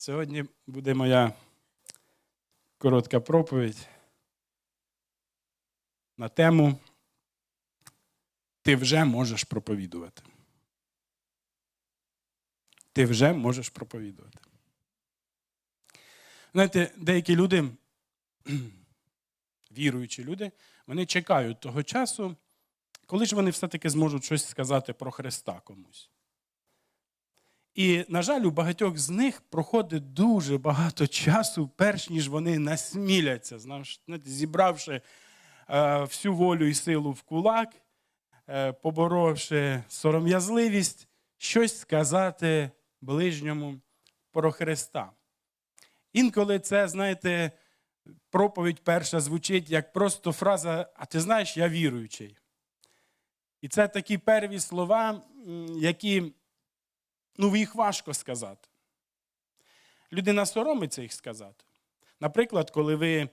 Сьогодні буде моя коротка проповідь на тему Ти вже можеш проповідувати. Ти вже можеш проповідувати. Знаєте, деякі люди, віруючі люди, вони чекають того часу, коли ж вони все-таки зможуть щось сказати про Христа комусь. І, на жаль, у багатьох з них проходить дуже багато часу, перш ніж вони насміляться, знаєте, зібравши е, всю волю і силу в кулак, е, поборовши сором'язливість, щось сказати ближньому про Христа. Інколи це, знаєте, проповідь перша звучить як просто фраза, а ти знаєш, я віруючий. І це такі перві слова, які ну, їх важко сказати. Людина соромиться їх сказати. Наприклад, коли ви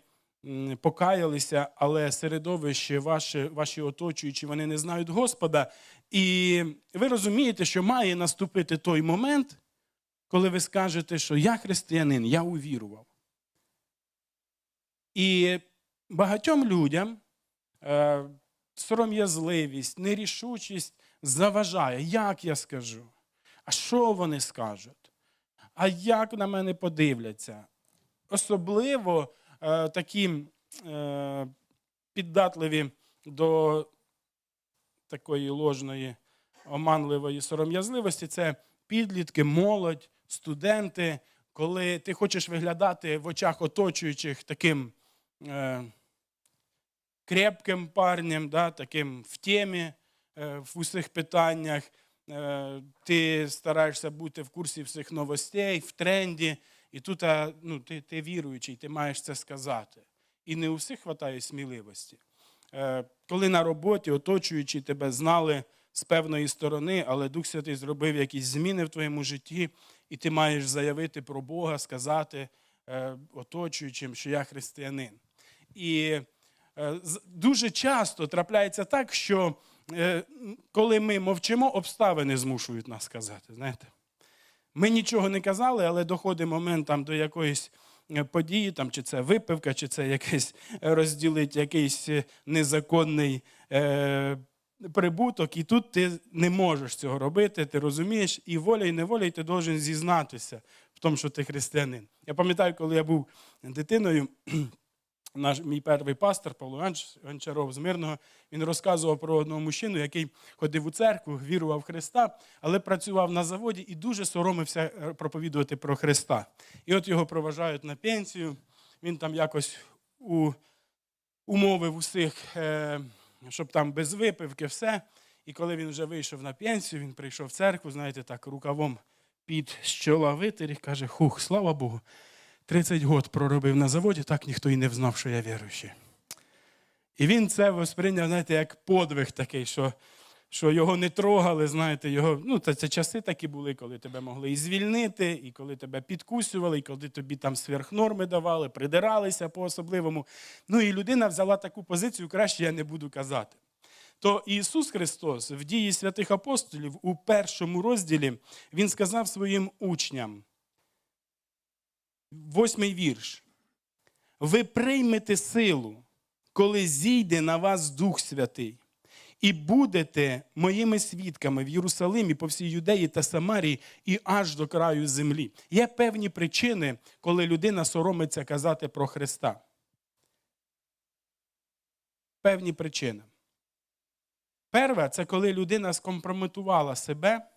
покаялися, але середовище ваші, ваші оточуючі, вони не знають Господа, і ви розумієте, що має наступити той момент, коли ви скажете, що я християнин, я увірував. І багатьом людям е, сором'язливість, нерішучість заважає, як я скажу. А що вони скажуть? А як на мене подивляться? Особливо е, такі е, піддатливі до такої ложної, оманливої сором'язливості це підлітки, молодь, студенти, коли ти хочеш виглядати в очах оточуючих таким е, крепким парнем, да, таким в темі е, в усіх питаннях. Е, ти стараєшся бути в курсі всіх новостей, в тренді, і тут ну, ти ти віруючий, ти маєш це сказати. І не у всіх вистачає сміливості. Е, коли на роботі, оточуючи тебе, знали з певної сторони, але Дух Святий зробив якісь зміни в твоєму житті, і ти маєш заявити про Бога, сказати е, оточуючим, що я християнин. І дуже часто трапляється так, що коли ми мовчимо, обставини змушують нас сказати. знаєте. Ми нічого не казали, але доходить момент там, до якоїсь е, події, там, чи це випивка, чи це якийсь розділить якийсь е, незаконний е, прибуток, і тут ти не можеш цього робити, ти розумієш, і воля, і неволя, і ти должен зізнатися в тому, що ти християнин. Я пам'ятаю, коли я був дитиною наш мій перший пастор Павло Гончаров з Мирного, він розказував про одного мужчину, який ходив у церкву, вірував в Христа, але працював на заводі і дуже соромився е, проповідувати про Христа. І от його проважають на пенсію. Він там якось у, умовив усіх, е, щоб там без випивки, все. І коли він вже вийшов на пенсію, він прийшов в церкву, знаєте, так, рукавом під щола витер і каже: Хух, слава Богу. 30 років проробив на заводі, так ніхто і не взнав, що я віруючий. І він це восприйняв, знаєте, як подвиг такий, що що його не трогали, знаєте, його, ну, це, це часи такі були, коли тебе могли і звільнити, і коли тебе підкусювали, і коли тобі там сверхнорми давали, придиралися по-особливому. Ну і людина взяла таку позицію, краще я не буду казати. То Ісус Христос в дії святих апостолів у першому розділі Він сказав своїм учням, Восьмий вірш. Ви приймете силу, коли зійде на вас Дух Святий, і будете моїми свідками в Єрусалимі, по всій Юдеї та Самарії і аж до краю землі. Є певні причини, коли людина соромиться казати про Христа. Певні причини. Перша це коли людина скомпрометувала себе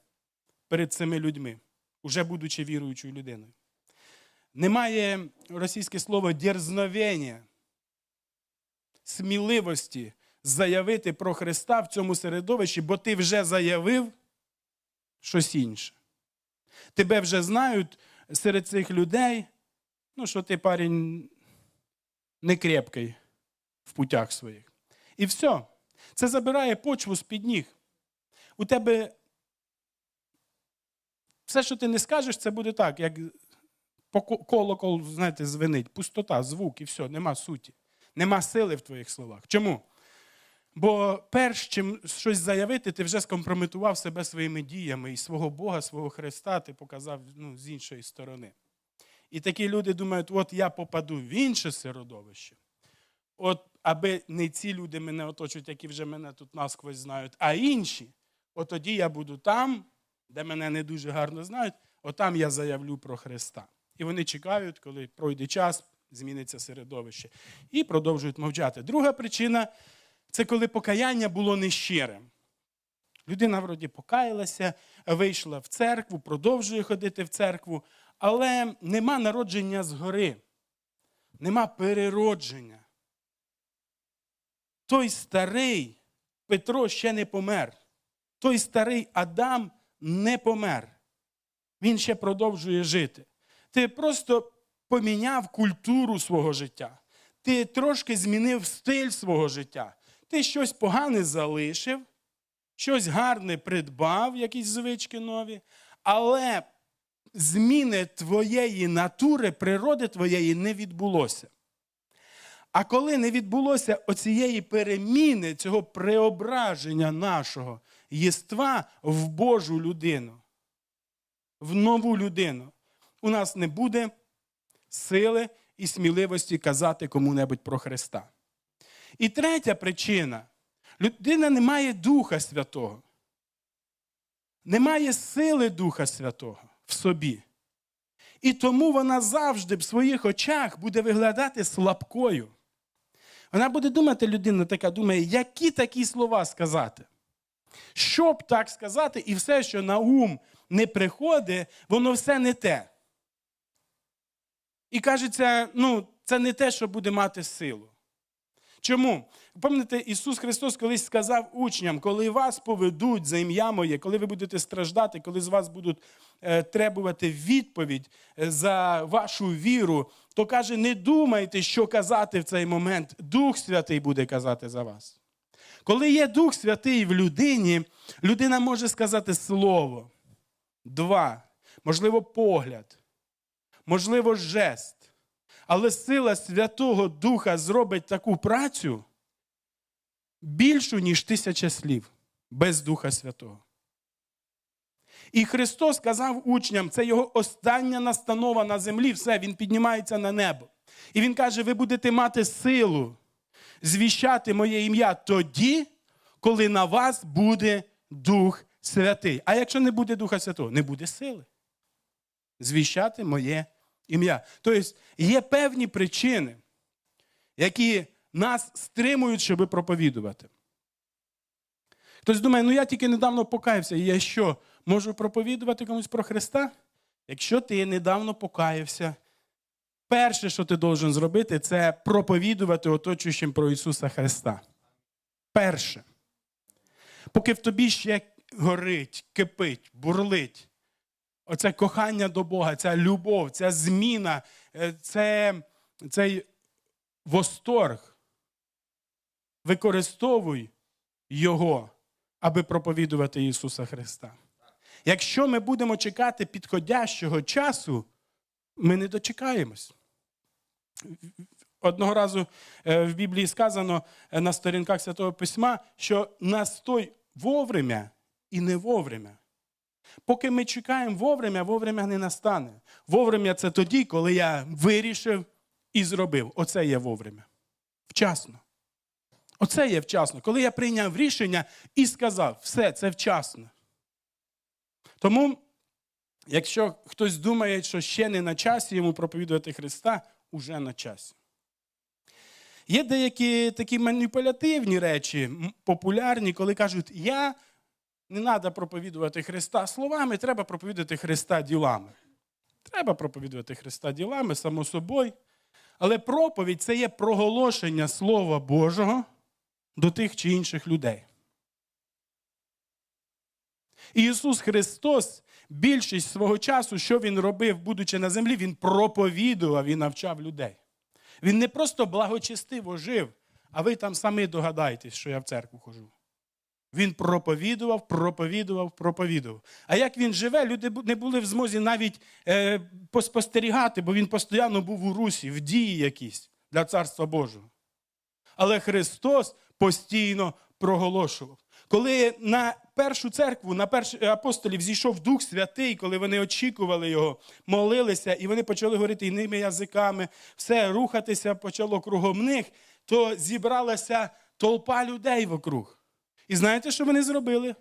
перед цими людьми, уже будучи віруючою людиною. Немає російське слово дерзновення, сміливості заявити про Христа в цьому середовищі, бо ти вже заявив щось інше. Тебе вже знають серед цих людей, ну, що ти парень не крепкий в путях своїх. І все. Це забирає почву з-під ніг. У тебе все, що ти не скажеш, це буде так, як колокол, знаєте, звенить, пустота, звук і все, нема суті. Нема сили в твоїх словах. Чому? Бо перш чим щось заявити, ти вже скомпрометував себе своїми діями і свого Бога, свого Христа ти показав ну, з іншої сторони. І такі люди думають, от я попаду в інше середовище. От аби не ці люди мене оточують, які вже мене тут насквозь знають, а інші, от тоді я буду там, де мене не дуже гарно знають, отам я заявлю про Христа. І вони чекають, коли пройде час, зміниться середовище, і продовжують мовчати. Друга причина це коли покаяння було нещирим. Людина вроді покаялася, вийшла в церкву, продовжує ходити в церкву, але нема народження згори, нема переродження. Той старий Петро ще не помер. Той старий Адам не помер. Він ще продовжує жити. Ти просто поміняв культуру свого життя. Ти трошки змінив стиль свого життя. Ти щось погане залишив, щось гарне придбав, якісь звички нові, але зміни твоєї натури, природи твоєї не відбулося. А коли не відбулося оцієї переміни, цього преображення нашого єства в Божу людину, в нову людину, у нас не буде сили і сміливості казати кому-небудь про Христа. І третя причина людина не має Духа Святого. Немає сили Духа Святого в собі. І тому вона завжди в своїх очах буде виглядати слабкою. Вона буде думати, людина така думає, які такі слова сказати. Щоб так сказати, і все, що на ум не приходить, воно все не те. І кажеться, ну, це не те, що буде мати силу. Чому? Пам'ятаєте, Ісус Христос колись сказав учням, коли вас поведуть за ім'я моє, коли ви будете страждати, коли з вас будуть е, требувати відповідь е, за вашу віру, то каже, не думайте, що казати в цей момент. Дух Святий буде казати за вас. Коли є Дух Святий в людині, людина може сказати слово, два, можливо, погляд, можливо, жест. Але сила Святого Духа зробить таку працю більшу, ніж тисяча слів без Духа Святого. І Христос сказав учням, це його остання настанова на землі, все, Він піднімається на небо. І Він каже: ви будете мати силу звіщати моє ім'я тоді, коли на вас буде Дух Святий. А якщо не буде Духа Святого, не буде сили. Звіщати моє ім'я. Тобто є певні причини, які нас стримують, щоб проповідувати. Хтось думає, ну я тільки недавно покаявся, і я що, можу проповідувати комусь про Христа? Якщо ти недавно покаявся, перше, що ти должен зробити, це проповідувати оточуючим про Ісуса Христа. Перше. Поки в тобі ще горить, кипить, бурлить. Оце кохання до Бога, ця любов, ця зміна, е, це, цей восторг. Використовуй Його, аби проповідувати Ісуса Христа. Якщо ми будемо чекати підходящого часу, ми не дочекаємось. Одного разу е, в Біблії сказано е, на сторінках Святого Письма, що настой вовремя і не вовремя. Поки ми чекаємо вовремя, вовремя не настане. Вовремя це тоді, коли я вирішив і зробив. Оце є вовремя. Вчасно. Оце є вчасно. Коли я прийняв рішення і сказав, все, це вчасно. Тому, якщо хтось думає, що ще не на часі йому проповідувати Христа, уже на часі. Є деякі такі маніпулятивні речі, популярні, коли кажуть, я не треба проповідувати Христа словами, треба проповідувати Христа ділами. Треба проповідувати Христа ділами, само собою. Але проповідь це є проголошення Слова Божого до тих чи інших людей. Ісус Христос більшість свого часу, що Він робив, будучи на землі, Він проповідував і навчав людей. Він не просто благочестиво жив, а ви там самі догадаєтесь, що я в церкву хожу. Він проповідував, проповідував, проповідував. А як він живе, люди не були в змозі навіть е, поспостерігати, бо він постійно був у русі, в дії якісь для Царства Божого. Але Христос постійно проголошував. Коли на першу церкву, на перших апостолів зійшов Дух Святий, коли вони очікували його, молилися, і вони почали говорити іними язиками, все рухатися почало кругом них, то зібралася толпа людей вокруг. І знаєте, що вони зробили?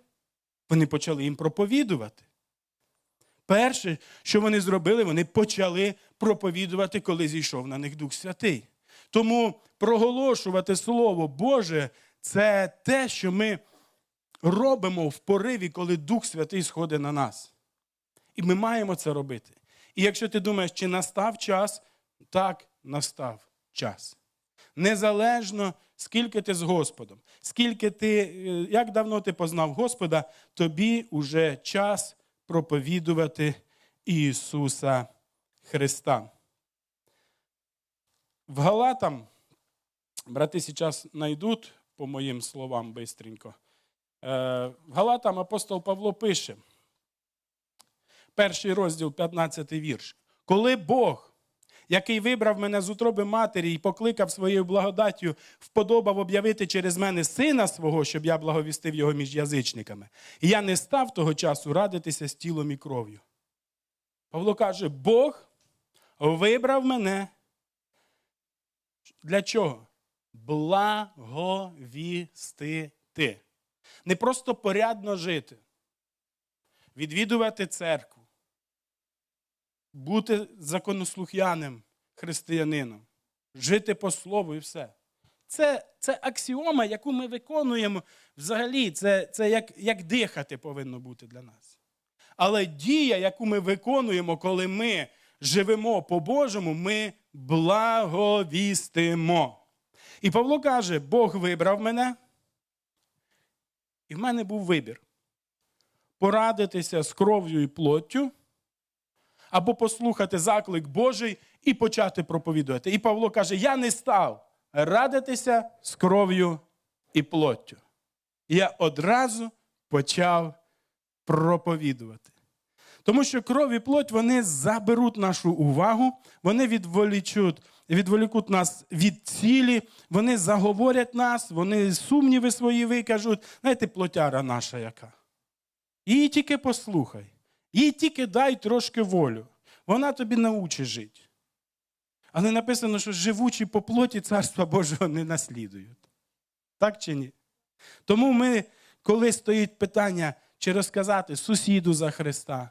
Вони почали їм проповідувати. Перше, що вони зробили, вони почали проповідувати, коли зійшов на них Дух Святий. Тому проголошувати Слово Боже це те, що ми робимо в пориві, коли Дух Святий сходить на нас. І ми маємо це робити. І якщо ти думаєш, чи настав час, так настав час. Незалежно, скільки ти з Господом, скільки ти, е, як давно ти познав Господа, тобі уже час проповідувати Ісуса Христа. В Галатам, брати зараз знайдуть, по моїм словам, бистренько. Е, В Галатам апостол Павло пише, перший розділ, 15 вірш. Коли Бог, який вибрав мене з утроби матері і покликав своєю благодаттю, вподобав об'явити через мене сина свого, щоб я благовістив його між язичниками, і я не став того часу радитися з тілом і кров'ю. Павло каже: Бог вибрав мене. Для чого? Благовістити. Не просто порядно жити, відвідувати церкву, бути законослух'яним християнином, жити по слову і все. Це це аксіома, яку ми виконуємо взагалі, це це як, як дихати повинно бути для нас. Але дія, яку ми виконуємо, коли ми живемо по-божому, ми благовістимо. І Павло каже: Бог вибрав мене, і в мене був вибір порадитися з кров'ю і плоттю, або послухати заклик Божий і почати проповідувати. І Павло каже: Я не став радитися з кров'ю і плоттю. Я одразу почав проповідувати. Тому що кров і плоть вони заберуть нашу увагу, вони відволічуть, відволікуть нас від цілі, вони заговорять нас, вони сумніви свої викажуть. Знаєте, плотяра наша яка. Її тільки послухай, їй тільки дай трошки волю. Вона тобі научить жити. Але написано, що живучі по плоті Царства Божого не наслідують. Так чи ні? Тому ми, коли стоїть питання, чи розказати сусіду за Христа,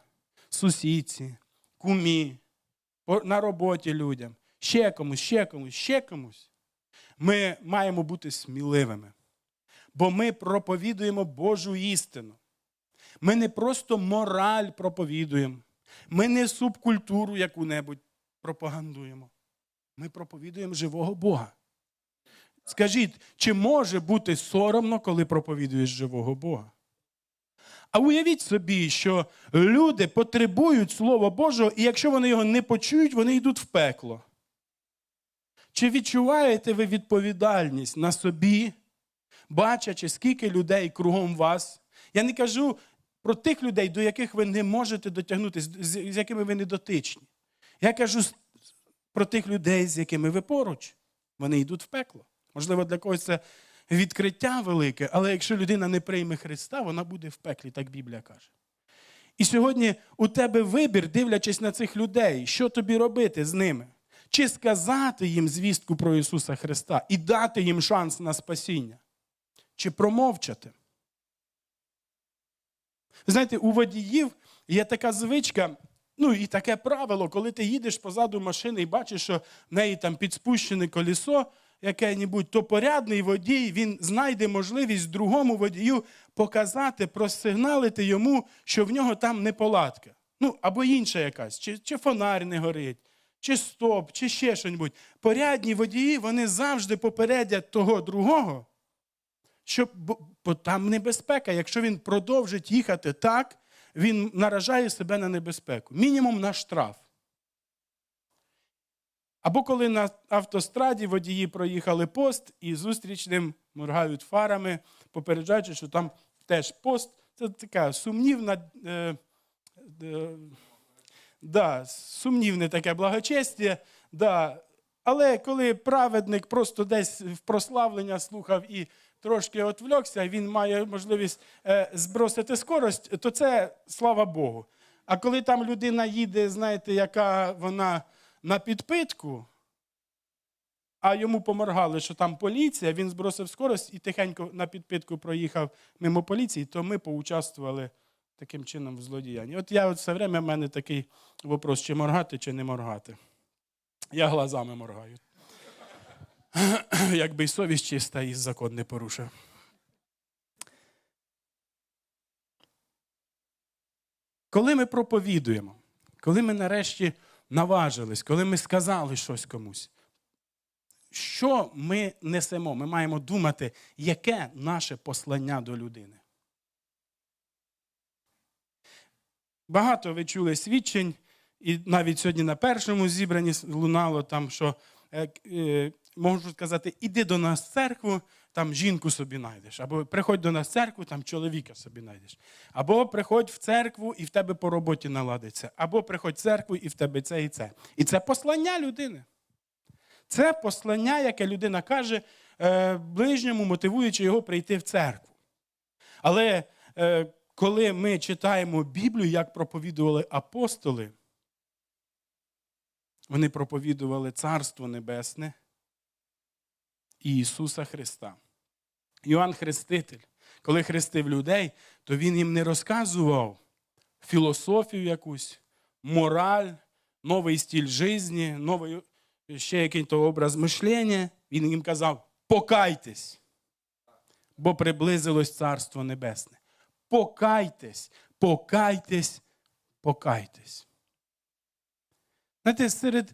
сусідці, кумі, на роботі людям, ще комусь, ще комусь, ще комусь, ми маємо бути сміливими. Бо ми проповідуємо Божу істину. Ми не просто мораль проповідуємо, ми не субкультуру яку-небудь пропагандуємо. Ми проповідуємо живого Бога. Скажіть, чи може бути соромно, коли проповідуєш живого Бога? А уявіть собі, що люди потребують Слова Божого, і якщо вони його не почують, вони йдуть в пекло. Чи відчуваєте ви відповідальність на собі, бачачи, скільки людей кругом вас? Я не кажу про тих людей, до яких ви не можете дотягнутися, з якими ви не дотичні. Я кажу про тих людей, з якими ви поруч. Вони йдуть в пекло. Можливо, для когось це відкриття велике, але якщо людина не прийме Христа, вона буде в пеклі, так Біблія каже. І сьогодні у тебе вибір, дивлячись на цих людей, що тобі робити з ними? Чи сказати їм звістку про Ісуса Христа і дати їм шанс на спасіння? Чи промовчати? Ви знаєте, у водіїв є така звичка, ну і таке правило, коли ти їдеш позаду машини і бачиш, що в неї там підспущене колесо, яке-небудь, то порядний водій він знайде можливість другому водію показати, просигналити йому, що в нього там неполадка. Ну, або інша якась, чи, чи фонарь не горить, чи стоп, чи ще щось. Порядні водії вони завжди попередять того другого, що бо там небезпека. Якщо він продовжить їхати так, він наражає себе на небезпеку. Мінімум на штраф. Або коли на автостраді водії проїхали пост і зустрічним моргають фарами, попереджаючи, що там теж пост це така сумнівна, е, е, да, сумнівне таке благочестя. Да. Але коли праведник просто десь в прославлення слухав і трошки отвлекся, він має можливість е, збросити скорость, то це слава Богу. А коли там людина їде, знаєте, яка вона на підпитку, а йому поморгали, що там поліція, він збросив скорость і тихенько на підпитку проїхав мимо поліції, то ми поучаствували таким чином в злодіянні. От я от все время в мене такий вопрос, чи моргати, чи не моргати. Я глазами моргаю. Якби й совість чиста і закон не порушив. Коли ми проповідуємо, коли ми нарешті наважились, коли ми сказали щось комусь, що ми несемо? Ми маємо думати, яке наше послання до людини. Багато ви чули свідчень, і навіть сьогодні на першому зібранні лунало там, що е, е, можу сказати, іди до нас в церкву, там жінку собі знайдеш. Або приходь до нас в церкву, там чоловіка собі знайдеш. Або приходь в церкву і в тебе по роботі наладиться. Або приходь в церкву і в тебе це і це. І це послання людини. Це послання, яке людина каже е, ближньому, мотивуючи його прийти в церкву. Але е, коли ми читаємо Біблію, як проповідували апостоли, вони проповідували Царство Небесне Ісуса Христа. Йоанн Хреститель, коли хрестив людей, то він їм не розказував філософію якусь, мораль, новий стиль житті, новий ще якийсь образ мишлення. Він їм казав: покайтесь, бо приблизилось Царство Небесне. Покайтесь, покайтесь, покайтесь. Знаєте, серед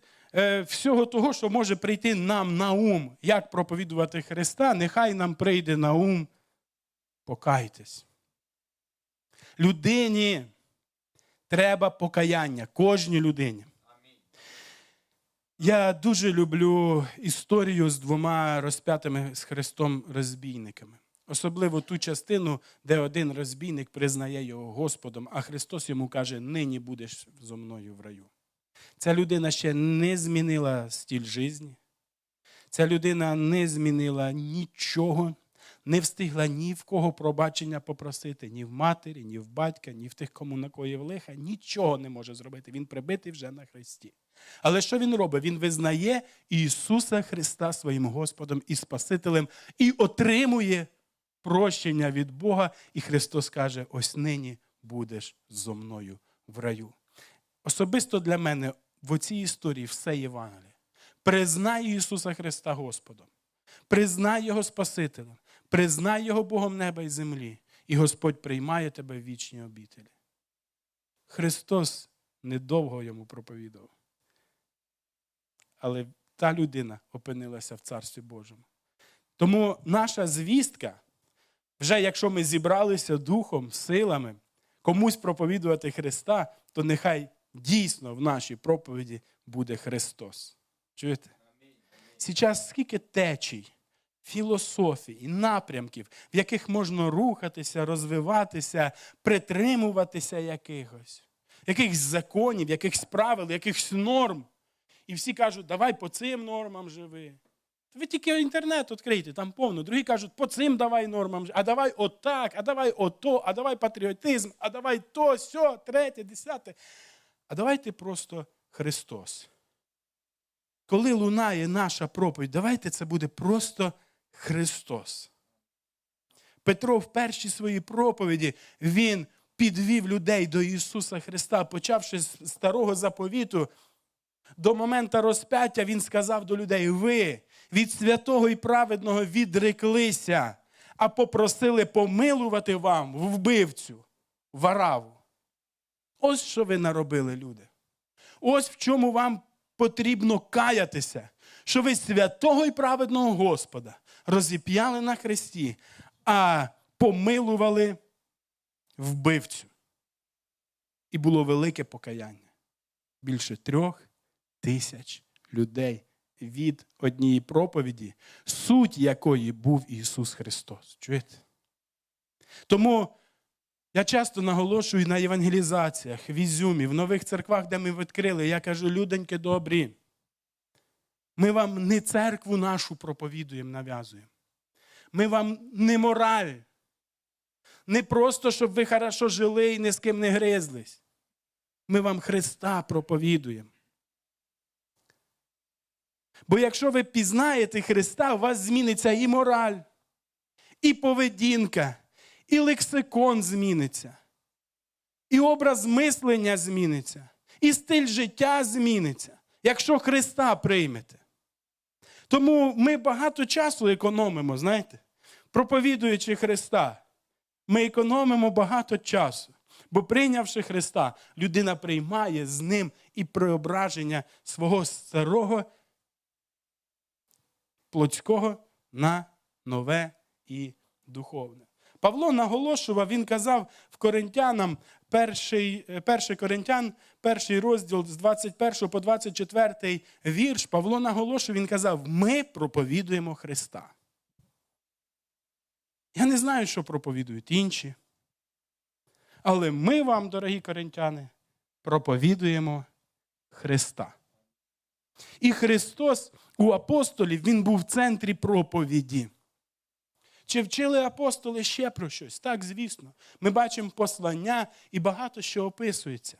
всього того, що може прийти нам на ум, як проповідувати Христа, нехай нам прийде на ум. Покайтесь. Людині треба покаяння, кожній людині. Я дуже люблю історію з двома розп'ятими з Христом розбійниками. Особливо ту частину, де один розбійник признає його Господом, а Христос йому каже: нині будеш зо мною в раю. Ця людина ще не змінила стиль житті. Ця людина не змінила нічого, не встигла ні в кого пробачення попросити, ні в матері, ні в батька, ні в тих, кому накоїв лиха. Нічого не може зробити. Він прибитий вже на Христі. Але що він робить? Він визнає Ісуса Христа своїм Господом і Спасителем і отримує прощення від Бога. І Христос каже: ось нині будеш зо мною в раю. Особисто для мене в оцій історії все Євангеліє. Признай Ісуса Христа Господом, признай Його Спасителем, признай Його Богом неба і землі, і Господь приймає тебе в вічні обітелі. Христос недовго йому проповідав. Але та людина опинилася в Царстві Божому. Тому наша звістка, вже якщо ми зібралися духом, силами, комусь проповідувати Христа, то нехай дійсно в нашій проповіді буде Христос. Чуєте? Зараз скільки течій, філософій, і напрямків, в яких можна рухатися, розвиватися, притримуватися якихось, якихось законів, якихось правил, якихось норм. І всі кажуть, давай по цим нормам живи. Ви тільки інтернет відкрийте, там повно. Другі кажуть, по цим давай нормам, а давай отак, а давай ото, а давай патріотизм, а давай то, сьо, третє, десяте. А давайте просто Христос. Коли лунає наша проповідь, давайте це буде просто Христос. Петро в першій своїй проповіді він підвів людей до Ісуса Христа, почавши з старого заповіту. До моменту розп'яття він сказав до людей: ви від святого і праведного відреклися, а попросили помилувати вам вбивцю, вараву. Ось що ви наробили, люди. Ось в чому вам потрібно каятися, що ви святого і праведного Господа розіп'яли на хресті, а помилували вбивцю. І було велике покаяння. Більше трьох тисяч людей від однієї проповіді, суть якої був Ісус Христос. Чуєте? Тому я часто наголошую на євангелізаціях, в Ізюмі, в нових церквах, де ми відкрили. Я кажу, люденьки добрі. Ми вам не церкву нашу проповідуємо, нав'язуємо. Ми вам не мораль. Не просто, щоб ви хорошо жили і ні з ким не гризлись. Ми вам Христа проповідуємо. Бо якщо ви пізнаєте Христа, у вас зміниться і мораль, і поведінка, і лексикон зміниться, і образ мислення зміниться, і стиль життя зміниться, якщо Христа приймете. Тому ми багато часу економимо, знаєте, проповідуючи Христа. Ми економимо багато часу. Бо прийнявши Христа, людина приймає з ним і преображення свого старого плотського на нове і духовне. Павло наголошував, він казав в Коринтянам, перший, е, перший Коринтян, перший розділ з 21 по 24 вірш, Павло наголошував, він казав: ми проповідуємо Христа. Я не знаю, що проповідують інші. Але ми вам, дорогі коринтяни, проповідуємо Христа. І Христос у апостолів Він був в центрі проповіді. Чи вчили апостоли ще про щось? Так, звісно. Ми бачимо послання і багато що описується.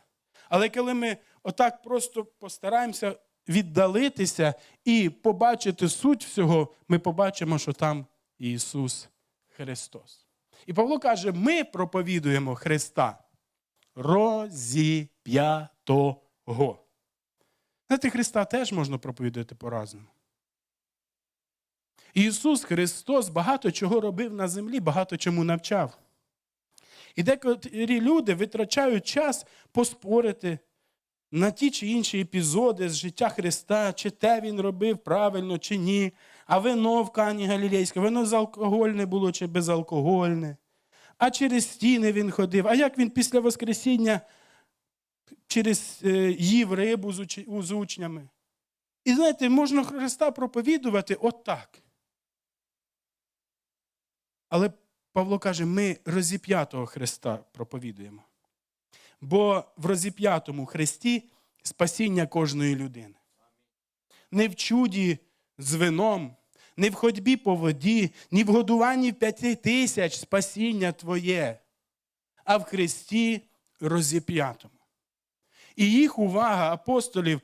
Але коли ми отак просто постараємося віддалитися і побачити суть всього, ми побачимо, що там Ісус Христос. І Павло каже: ми проповідуємо Христа розіп'ятого. Знаєте, Христа теж можна проповідувати по-разному. Ісус Христос багато чого робив на землі, багато чому навчав. І декотрі люди витрачають час поспорити на ті чи інші епізоди з життя Христа, чи те Він робив правильно, чи ні. А вино в Кані Галілейське, вино залкогольне було чи безалкогольне. А через стіни він ходив. А як він після Воскресіння через е, їв рибу з учнями? І знаєте, можна Христа проповідувати отак. Але Павло каже, ми розіп'ятого Христа проповідуємо. Бо в розіп'ятому Христі спасіння кожної людини. Не в чуді з вином, не в ходьбі по воді, ні в годуванні п'яти тисяч спасіння Твоє, а в Христі розіп'ятому. І їх увага апостолів,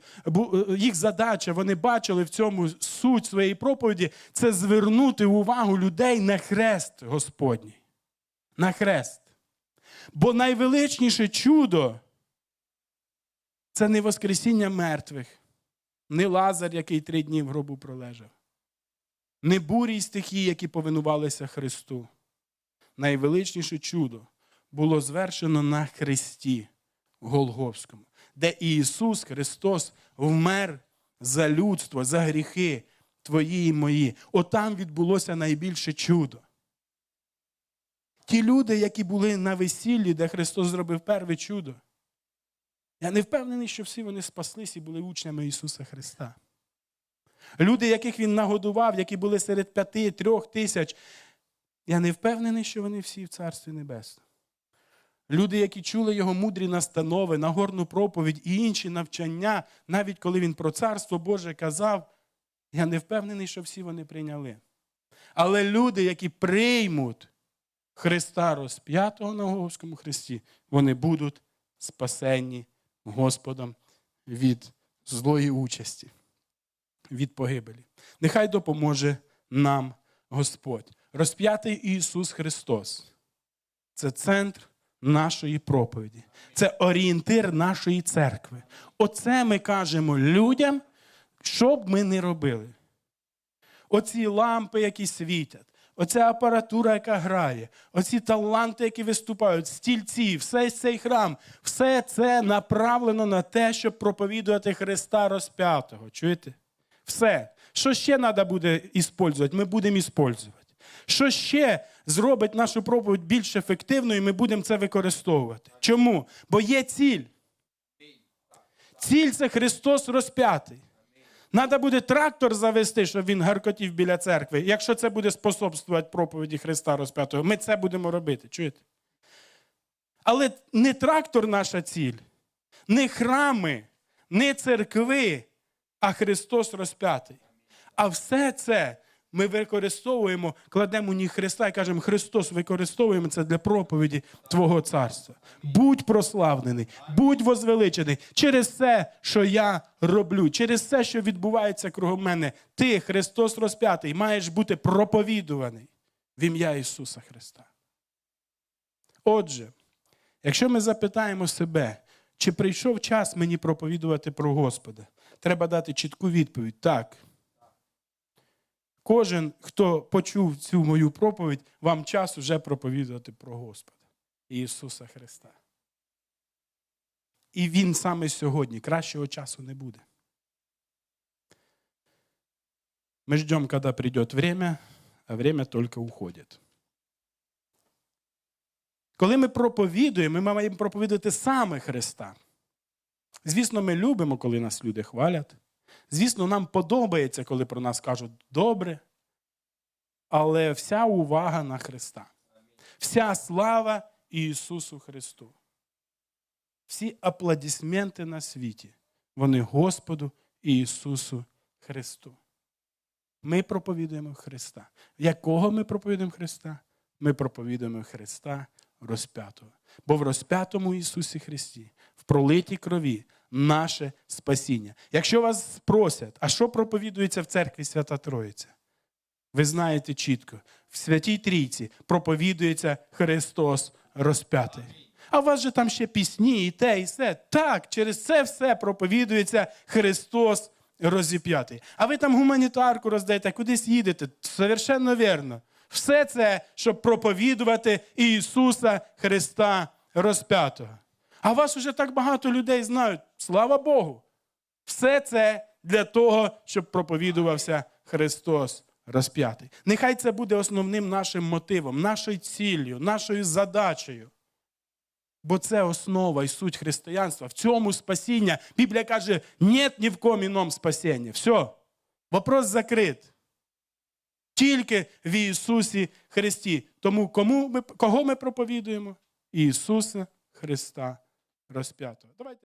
їх задача, вони бачили в цьому суть своєї проповіді це звернути увагу людей на хрест Господній. На хрест. Бо найвеличніше чудо це не Воскресіння мертвих, не Лазар, який три дні в гробу пролежав, не бурі й стихії, які повинувалися Христу. Найвеличніше чудо було звершено на Христі Голговському, де Ісус Христос вмер за людство, за гріхи твої і мої. Отам відбулося найбільше чудо. Ті люди, які були на весіллі, де Христос зробив перше чудо. Я не впевнений, що всі вони спаслись і були учнями Ісуса Христа. Люди, яких Він нагодував, які були серед п'яти, трьох тисяч, я не впевнений, що вони всі в Царстві Небесному. Люди, які чули його мудрі настанови, нагорну проповідь і інші навчання, навіть коли він про Царство Боже казав, я не впевнений, що всі вони прийняли. Але люди, які приймуть Христа розп'ятого на Головському Христі, вони будуть спасенні Господом від злої участі, від погибелі. Нехай допоможе нам Господь. Розп'ятий Ісус Христос. Це центр нашої проповіді. Це орієнтир нашої церкви. Оце ми кажемо людям, що б ми не робили. Оці лампи, які світять, оця апаратура, яка грає, оці таланти, які виступають, стільці, все цей храм, все це направлено на те, щоб проповідувати Христа розп'ятого. Чуєте? Все. Що ще треба буде іспользувати, ми будемо іспользувати. Що ще зробить нашу проповідь більш ефективною, і ми будемо це використовувати. Чому? Бо є ціль. Ціль це Христос розп'ятий. Треба буде трактор завести, щоб він гаркотів біля церкви. Якщо це буде способствувати проповіді Христа розп'ятого, ми це будемо робити. Чуєте? Але не трактор наша ціль, не храми, не церкви, а Христос розп'ятий. А все це ми використовуємо, кладемо у них Христа і кажемо, Христос, використовуємо це для проповіді Твого царства. Будь прославлений, будь возвеличений через те, що я роблю, через те, що відбувається кругом мене. Ти, Христос розп'ятий, маєш бути проповідуваний в ім'я Ісуса Христа. Отже, якщо ми запитаємо себе, чи прийшов час мені проповідувати про Господа, треба дати чітку відповідь так. Кожен, хто почув цю мою проповідь, вам час уже проповідувати про Господа Ісуса Христа. І Він саме сьогодні, кращого часу не буде. Мы ждем, когда придет время, а время только уходит. Коли ми проповідуємо, ми маємо проповідувати саме Христа. Звісно, ми любимо, коли нас люди хвалять. Звісно, нам подобається, коли про нас кажуть добре. Але вся увага на Христа. Вся слава Ісусу Христу. Всі аплодисменти на світі, вони Господу Ісусу Христу. Ми проповідуємо Христа. Якого ми проповідуємо Христа? Ми проповідуємо Христа розп'ятого. Бо в розп'ятому Ісусі Христі, в пролитій крові, наше спасіння. Якщо вас спросять, а що проповідується в церкві Свята Троїця? Ви знаєте чітко, в Святій Трійці проповідується Христос розп'ятий. А у вас же там ще пісні, і те, і все. Так, через це все проповідується Христос розіп'ятий. А ви там гуманітарку роздаєте, кудись їдете. Совершенно вірно. Все це, щоб проповідувати Ісуса Христа розп'ятого. А вас уже так багато людей знають. Слава Богу! Все це для того, щоб проповідувався Христос розп'ятий. Нехай це буде основним нашим мотивом, нашою ціллю, нашою задачею. Бо це основа і суть християнства. В цьому спасіння. Біблія каже, нет ні в ком іном спасіння. Все. Вопрос закрит. Тільки в Ісусі Христі. Тому кому ми, кого ми проповідуємо? Ісуса Христа розп'ятого. Давайте.